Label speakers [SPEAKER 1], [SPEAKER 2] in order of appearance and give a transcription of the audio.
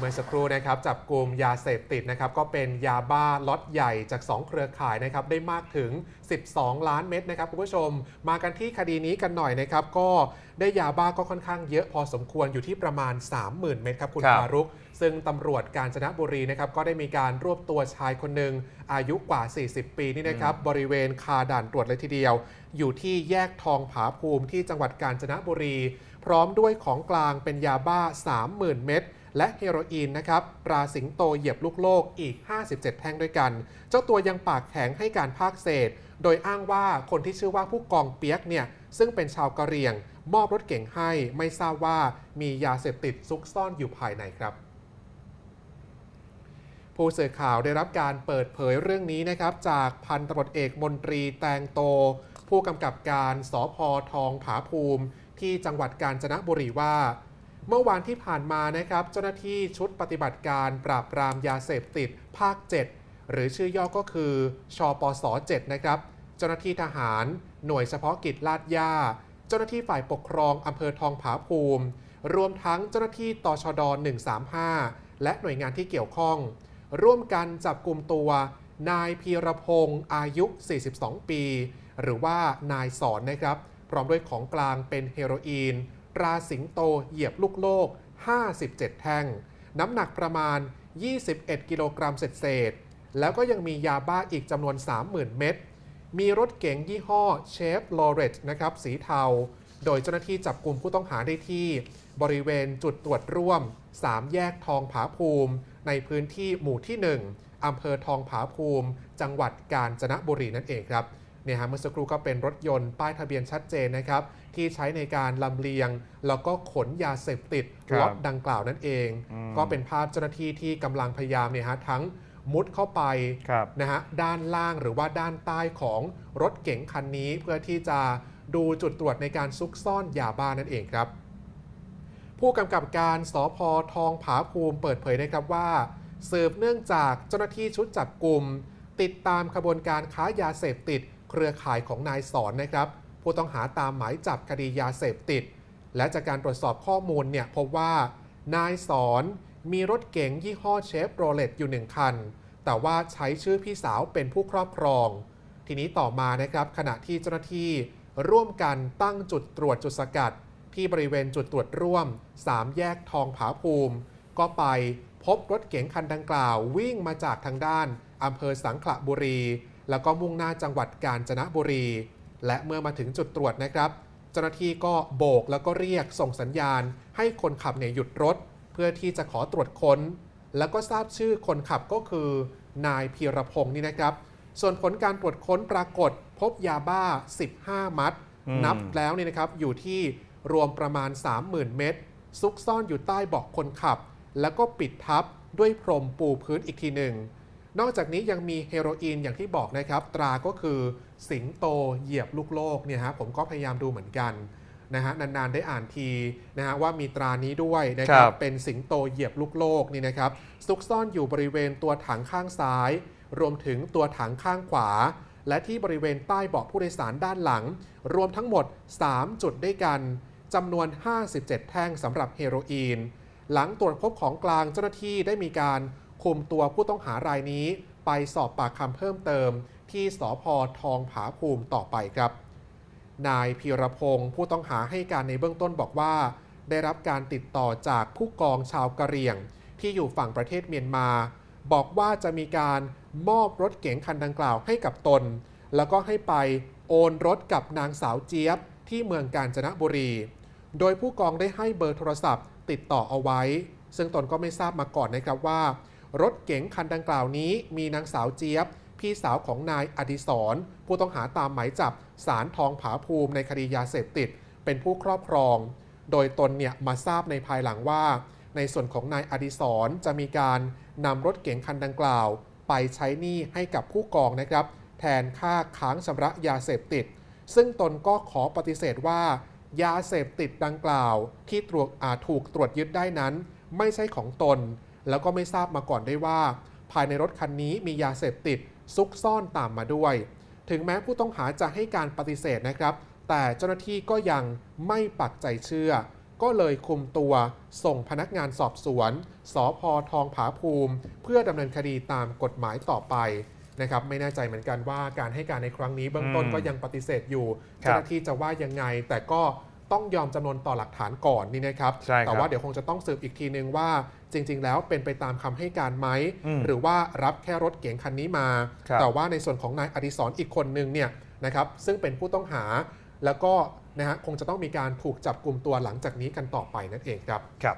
[SPEAKER 1] เมื่อสักครู่นะครับจับกลุ่มยาเสพติดนะครับก็เป็นยาบ้าล็อตใหญ่จาก 2 เครือข่ายนะครับได้มากถึง 12 ล้านเม็ดนะครับคุณผู้ชม มากันที่คดีนี้กันหน่อยนะครับก็ได้ยาบ้าก็ค่อนข้างเยอะพอสมควรอยู่ที่ประมาณ 30,000 เม็ดครับคุณ
[SPEAKER 2] ครับ
[SPEAKER 1] ฟารุก ซึ่งตำรวจกาญจนบุรีนะครับก็ได้มีการรวบตัวชายคนหนึ่งอายุกว่า 40 ปีนี่นะครับบริเวณคาด่านตรวจเลยทีเดียว อยู่ที่แยกทองผาภูมิที่จังหวัดกาญจนบุรี พร้อมด้วยของกลางเป็นยาบ้า 30,000 เม็ด และเฮโรอีนนะครับปราสิงโตเหยียบลูกโลกอีก 57 แท่งด้วยกัน เจ้าตัวยังปากแข็งให้การภาคเศษ โดยอ้างว่าคนที่ชื่อว่าผู้กองเปียกเนี่ยซึ่งเป็นชาวกะเหรี่ยง มอบรถเก๋งให้ไม่ทราบว่ามียาเสพติดซุกซ่อนอยู่ภายในครับผู้สื่อข่าวได้รับการเปิดเผยเรื่องนี้นะครับ จากพันตำรวจเอกมนตรีแตงโต ผู้กำกับการสพทองผาภูมิ ที่จังหวัดกาญจนบุรีว่า เมื่อวานที่ผ่านมานะครับ เจ้าหน้าที่ชุดปฏิบัติการปราบปรามยาเสพติดภาค 7 หรือชื่อย่อก็คือชอปส7นะครับ เจ้าหน้าที่ทหาร หน่วยเฉพาะกิจลาดย่า เจ้าหน้าที่ฝ่ายปกครองอำเภอทองผาภูมิ รวมทั้งเจ้าหน้าที่ตชด 135 และหน่วยงานที่เกี่ยวข้อง ร่วมกันจับกลุ่มตัวนายพีรพงศ์อายุ 42 ปี หรือว่านายสอนนะครับ พร้อมด้วยของกลางเป็นเฮโรอีน ราสิงโตเหยียบลูกโลก 57 แท่ง น้ำหนักประมาณ 21 กิโลกรัมเศษๆแล้วก็ยังมียาบ้าอีกจำนวน 30,000 เม็ด มีรถเก๋งยี่ห้อเชฟโลเรตนะครับสีเทา โดยเจ้าหน้าที่จับกลุ่มผู้ต้องหาได้ที่ บริเวณจุดตรวจร่วม 3 แยกทองผาภูมิ ในพื้นที่หมู่ที่ 1อำเภอทองผาภูมิ จังหวัดกาญจนบุรีนั่นเองครับ เนี่ยฮะเมื่อสักครู่ก็เป็นรถยนต์ป้ายทะเบียนชัดเจนนะครับที่ใช้ในการลำเลียง แล้วก็ขนยาเสพติด
[SPEAKER 2] ครับ
[SPEAKER 1] ล็อตดังกล่าวนั่นเอง
[SPEAKER 2] อืม
[SPEAKER 1] ก็เป็นภาพเจ้าหน้าที่ที่กำลังพยายามเนี่ยฮะทั้งมุดเข้าไป
[SPEAKER 2] ครับ
[SPEAKER 1] นะฮะด้านล่างหรือว่าด้านใต้ของรถเก๋งคันนี้เพื่อที่จะดูจุดตรวจในการซุกซ่อนยาบ้านั่นเองครับ ผู้กำกับการสพทองผาภูมิเปิดเผยนะครับว่า สืบเนื่องจากเจ้าหน้าที่ชุดจับกลุ่มติดตามขบวนการค้ายาเสพติด เครือข่ายของนายสอนนะครับ ผู้ต้องหาตามหมายจับคดียาเสพติด และจากการตรวจสอบข้อมูลเนี่ยพบว่านายสอนมีรถเก๋งยี่ห้อเชฟโรเลตอยู่หนึ่งคัน แต่ว่าใช้ชื่อพี่สาวเป็นผู้ครอบครอง ทีนี้ต่อมานะครับ ขณะที่เจ้าหน้าที่ร่วมกันตั้งจุดตรวจจุดสกัด ที่บริเวณจุดตรวจร่วม 3 แยกทองผาภูมิ ก็ไปพบรถเก๋งคันดังกล่าววิ่งมาจากทางด้านอำเภอสังขละบุรี แล้วก็มุ่งหน้าจังหวัดกาญจนบุรี และเมื่อมาถึงจุดตรวจนะครับ เจ้าหน้าที่ก็โบกแล้วก็เรียกส่งสัญญาณ ให้คนขับเนี่ยหยุดรถ เพื่อที่จะขอตรวจค้น แล้วก็ทราบชื่อคนขับก็คือนายพีรพงศ์นี่นะครับ ส่วนผลการตรวจค้นปรากฏ พบยาบ้า 15 มัด
[SPEAKER 2] อืม
[SPEAKER 1] นับแล้วเนี่ยนะครับอยู่ที่รวมประมาณ 30,000 เม็ดซุกซ่อนอยู่ใต้เบาะคนขับ แล้วก็ปิดทับด้วยพรมปูพื้นอีกทีหนึ่ง นอกจากนี้ยังมีเฮโรอีนอย่างที่บอกนะครับ ตราก็คือสิงโตเหยียบลูกโลกเนี่ยฮะผมก็พยายามดูเหมือนกันนะฮะนานๆได้อ่านทีนะฮะว่ามีตรานี้ด้วยนะครั
[SPEAKER 2] ครับบ
[SPEAKER 1] เป็นสิงโตเหยียบลูกโลกนี่นะครับซุกซ่อนอยู่บริเวณตัวถังข้างซ้าย รวมถึงตัวถังข้างขวา และที่บริเวณใต้เบาะผู้โดยสารด้านหลัง รวมทั้งหมด 3 จุดด้วยกันจำนวน 57 แท่งสำหรับเฮโรอีน หลังตรวจพบของกลางเจ้าหน้าที่ได้มีการ คุมตัวผู้ต้องหารายนี้ ไปสอบปากคำเพิ่มเติม ที่สพทองผาภูมิต่อไปครับ นายพีรพงศ์ผู้ต้องหาให้การในเบื้องต้นบอกว่า ได้รับการติดต่อจากผู้กองชาวกะเหรี่ยง ที่อยู่ฝั่งประเทศเมียนมา บอกว่าจะมีการมอบรถเก๋งคันดังกล่าวให้กับตน แล้วก็ให้ไปโอนรถกับนางสาวเจี๊ยบ ที่เมืองกาญจนบุรี โดยผู้กองได้ให้เบอร์โทรศัพท์ ติดต่อเอาไว้ ซึ่งตนก็ไม่ทราบมาก่อนนะครับว่า รถเก๋งคันดังกล่าวนี้มีนางสาวเจี๊ยบ พี่สาวของนายอดิศรผู้ต้องหาตามหมายจับสารทองผาภูมิในคดียาเสพติด เป็นผู้ครอบครอง โดยตนเนี่ยมาทราบในภายหลังว่า ในส่วนของนายอดิศรจะมีการนำรถเก๋งคันดังกล่าว ไปใช้หนี้ให้กับผู้กองนะครับ แทนค่าค้างชำระยาเสพติด ซึ่งตนก็ขอปฏิเสธว่า ยาเสพติดดังกล่าว ที่ตรวจอาถูกตรวจยึดได้นั้น ไม่ใช่ของตน แล้วก็ไม่ทราบมาก่อนได้ว่า ภายในรถคันนี้มียาเสพติดซุกซ่อนตามมาด้วย ถึงแม้ผู้ต้องหาจะให้การปฏิเสธนะครับ แต่เจ้าหน้าที่ก็ยังไม่ปักใจเชื่อ ก็เลยคุมตัวส่งพนักงานสอบสวนสพทองผาภูมิ เพื่อดำเนินคดีตามกฎหมายต่อไปนะครับไม่แน่ใจเหมือนกันว่าการให้การในครั้งนี้เบื้องต้น
[SPEAKER 2] อืม
[SPEAKER 1] ก็ยังปฏิเสธอยู่
[SPEAKER 2] ครับ
[SPEAKER 1] เจ้าหน้าที่จะว่ายังไงแต่ก็ ต้องยอมจำนวนต่อหลักฐานก่อนนี่นะครับ
[SPEAKER 2] ใช่ครับ
[SPEAKER 1] แต่ว่าเดี๋ยวคงจะต้องสืบอีกทีนึงว่าจริง ๆ แล้วเป็นไปตามคำให้การไหม
[SPEAKER 2] อืม
[SPEAKER 1] หรือว่ารับแค่รถเก๋งคันนี้มา
[SPEAKER 2] ครับ
[SPEAKER 1] แต่ว่าในส่วนของนายอดิศรอีกคนนึงเนี่ยนะครับซึ่งเป็นผู้ต้องหา แล้วก็นะฮะคงจะต้องมีการถูกจับกลุ่มตัวหลังจากนี้กันต่อไปนั่นเองครับ
[SPEAKER 2] ครับ